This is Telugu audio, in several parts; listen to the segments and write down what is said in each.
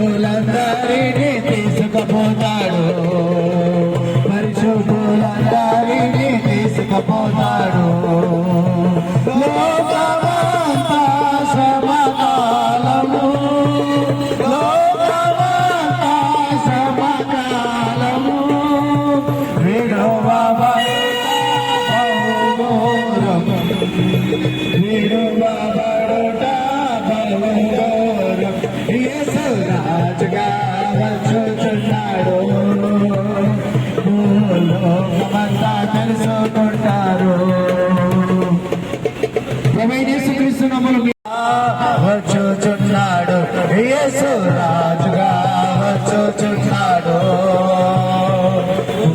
పరిశుద్ధులందరినీ తీసుకుపోతాడు. పరిశుద్ధులందరినీ తీసుకుపోతాడు. Thank you. వచ్చుచున్నాడు. భూలోకమంతా తెలుసుకుంటారు. వచ్చుచున్నాడు యేసు రాజుగా వచ్చుచున్నాడు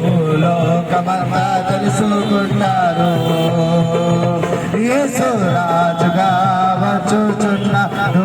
భూలోకమంతా తెలుసుకుంటారు. యేసు రాజుగా వచ్చుచున్నాడు